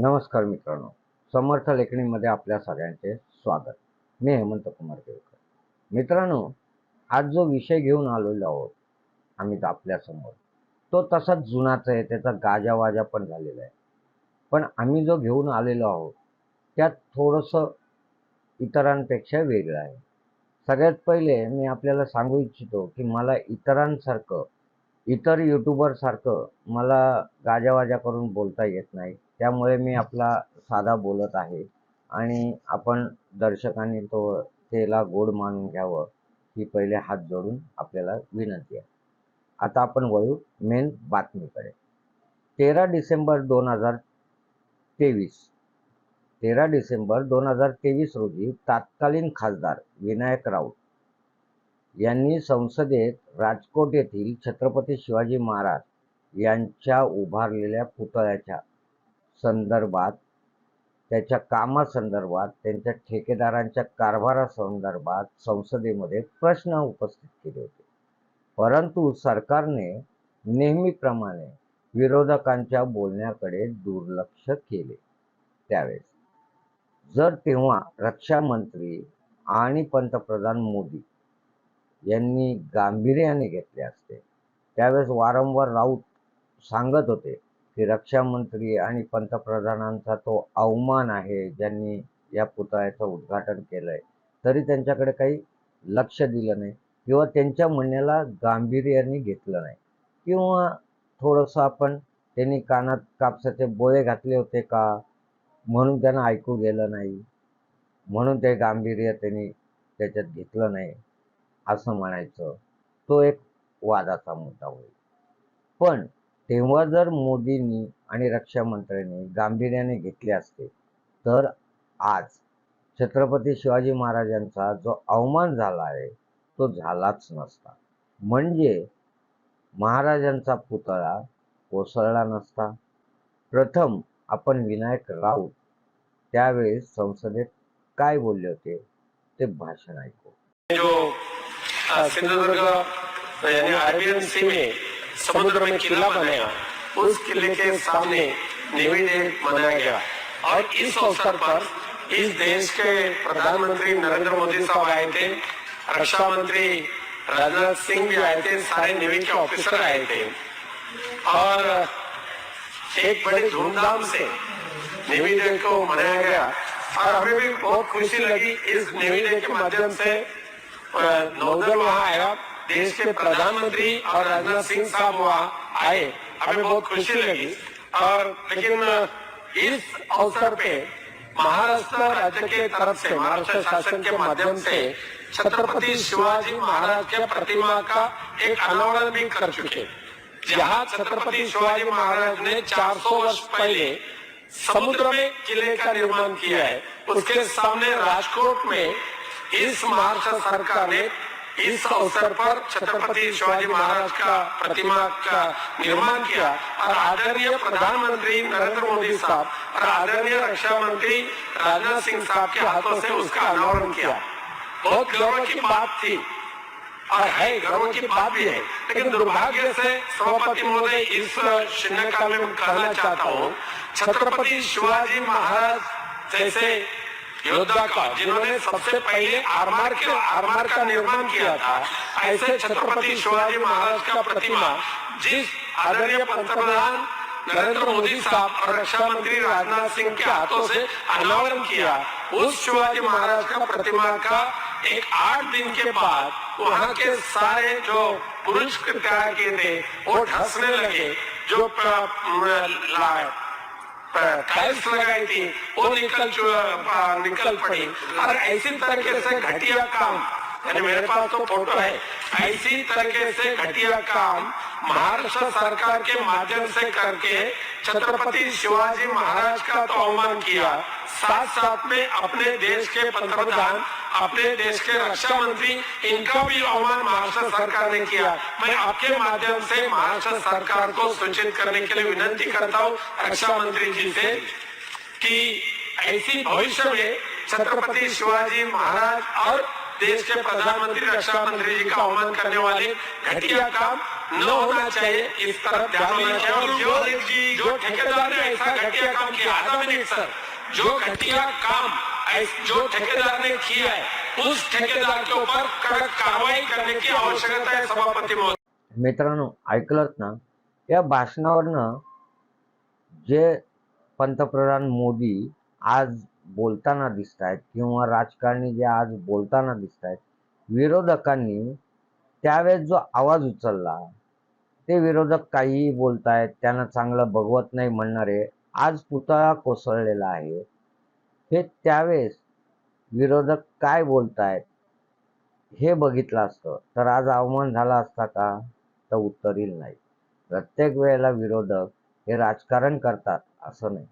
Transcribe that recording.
नमस्कार मित्रांनो. समर्थ लेखणीमध्ये आपल्या सगळ्यांचे स्वागत. मी हेमंत कुमार केळकर. मित्रांनो आज जो विषय घेऊन आलेलो आहोत आम्ही आपल्यासमोर तो तसाच जुनाच आहे त्याचा गाजावाजा पण झालेला आहे. पण आम्ही जो घेऊन आलेलो आहोत त्यात थोडंसं इतरांपेक्षा वेगळं आहे. सगळ्यात पहिले मी आपल्याला सांगू इच्छितो की मला इतरांसारखं इतर यूट्यूबरसारखं मला गाजावाजा करून बोलता येत नाही. त्यामुळे मी आपला साधा बोलत आहे. आणि आपण दर्शकांनी तो त्याला गोड मानून घ्यावं ही पहिले हात जोडून आपल्याला विनंती आहे. आता आपण वळू मेन बातमीकडे. तेरा डिसेंबर दोन हजार तेवीस. तेरा डिसेंबर दोन हजार तेवीस रोजी तात्कालीन खासदार विनायक राऊत यांनी संसदेत राजकोट येथील छत्रपती शिवाजी महाराज यांच्या उभारलेल्या पुतळ्याच्या संदर्भात त्याच्या कामासंदर्भात त्यांच्या ठेकेदारांच्या कारभारासंदर्भात संसदेमध्ये प्रश्न उपस्थित केले होते. परंतु सरकारने नेहमीप्रमाणे विरोधकांच्या बोलण्याकडे दुर्लक्ष केले त्यावेळेस. जर तेव्हा रक्षामंत्री आणि पंतप्रधान मोदी यांनी गांभीर्याने घेतले असते. त्यावेळेस वारंवार राऊत सांगत होते की रक्षामंत्री आणि पंतप्रधानांचा तो अवमान आहे ज्यांनी या पुतळ्याचं उद्घाटन केलंय. तरी त्यांच्याकडे काही लक्ष दिलं नाही किंवा त्यांच्या म्हणण्याला गांभीर्याने घेतलं नाही. किंवा थोडंसं आपण त्यांनी कानात कापसाचे बोळे घातले होते का? म्हणून त्यांना ऐकू गेलं नाही. म्हणून ते गांभीर्य त्यांनी त्याच्यात घेतलं नाही. असं म्हणायचं. तो एक वादाचा मुद्दा होईल. पण तेव्हा जर मोदींनी आणि रक्षामंत्र्यांनी गांभीर्याने घेतले असते तर आज छत्रपती शिवाजी महाराजांचा जो अवमान झाला आहे तो झालाच नसता. म्हणजे महाराजांचा पुतळा कोसळला नसता. प्रथम आपण विनायक राऊत त्यावेळेस संसदेत काय बोलले होते ते भाषण ऐकू. जो सिंधुदुर्ग यानी अरेबियन सी में समुद्र में किला बनाया उस किले के सामने नेवी डे मनाया गया। और इस अवसर पर इस देश के प्रधानमंत्री नरेंद्र मोदी साहब आए थे रक्षा मंत्री राजनाथ सिंह भी आए थे सारे नेवी के ऑफिसर आए थे। और एक बड़े धूमधाम से नेवी डे को मनाया गया। और हमें भी बहुत खुशी लगी इस नेवी डे के माध्यम से। नौदल वहाँ आया देश के प्रधानमंत्री और राजनाथ सिंह साहब वहाँ आए। हमें बहुत खुशी लगी। और लेकिन इस अवसर पे महाराष्ट्र राज्य के तरफ से महाराष्ट्र शासन के माध्यम से छत्रपति शिवाजी महाराज के प्रतिमा का एक अनावरण भी कर चुके जहाँ छत्रपति शिवाजी महाराज ने 400 वर्ष पहले समुद्र में किले का निर्माण किया है। उसके सामने राजकोट में इस महाराष्ट्र सरकार ने इस अवसर पर छत्रपति शिवाजी महाराज का प्रतिमा का निर्माण किया और आदरणीय प्रधानमंत्री नरेंद्र मोदी साहब और आदरणीय रक्षा मंत्री राजनाथ सिंह साहब के हाथों से उसका अनावरण किया। बहुत गर्व की बात थी। और है गर्व की बात भी है। लेकिन दुर्भाग्य से सभापति महोदय इस शून्यकाल में कहना चाहता हूँ छत्रपति शिवाजी महाराज जैसे योद्धा का, जिन्होंने सबसे पहले आरमार के, आरमार का निर्माण किया था, ऐसे छत्रपति शिवाजी महाराज का प्रतिमा, जिस आदरणीय पंतप्रधान नरेंद्र मोदी साहब और रक्षा मंत्री राजनाथ सिंह के हाथों से अनावरण किया, उस शिवाजी महाराज का प्रतिमा का एक आठ दिन के बाद वहाँ के सारे जो पुरुष तैयार किए थे, वो ढसने लगे, जो प- म- ला- टाइल्स लगाई थी वो निकल निकल पड़ी। और ऐसी तरीके से घटिया काम यानी मेरे पास तो फ़ोटो है ऐसी तरीके से घटिया काम महाराष्ट्र सरकार के माध्यम से करके छत्रपति शिवाजी महाराज का तो अवमान किया साथ साथ में अपने देश के पंतप्रधान अपने देश के रक्षा मंत्री इनका भी अवमान महाराष्ट्र सरकार ने किया। मैं आपके माध्यम से महाराष्ट्र सरकार को सूचित करने के लिए विनती करता हूँ रक्षा मंत्री जी से कि ऐसी भविष्य में छत्रपति शिवाजी महाराज और देश के प्रधानमंत्री, रक्षा मंत्री जी का अवमान करने वाले घटिया काम न होना चाहिए, इस तरफ़ ध्यान देना चाहिए। जो जो ठेकेदार ने ऐसा घटिया काम किया आधा मिनट सर, जो घटिया काम जो ठेकेदार ने किया है उस ठेकेदार के ऊपर कड़क कार्रवाई करने की आवश्यकता है सभापति महोदय। मित्रांनो ऐकलत ना? या भाषणावरनं जे पंतप्रधान मोदी आज बोलताना दिसत आहेत किंवा राजकारणी जे आज बोलताना दिसत आहेत विरोधकांनी त्यावेळेस जो आवाज उचलला ते विरोधक काहीही बोलतायत त्यांना चांगलं बघवत नाही म्हणणारे आज पुतळा कोसळलेला आहे. हे त्यावेळेस विरोधक काय बोलतायत हे बघितलं असतं. तर आज अवमान झाला असता का? तर उत्तर येईल नाही. प्रत्येक वेळेला विरोधक हे राजकारण करतात असं नाही.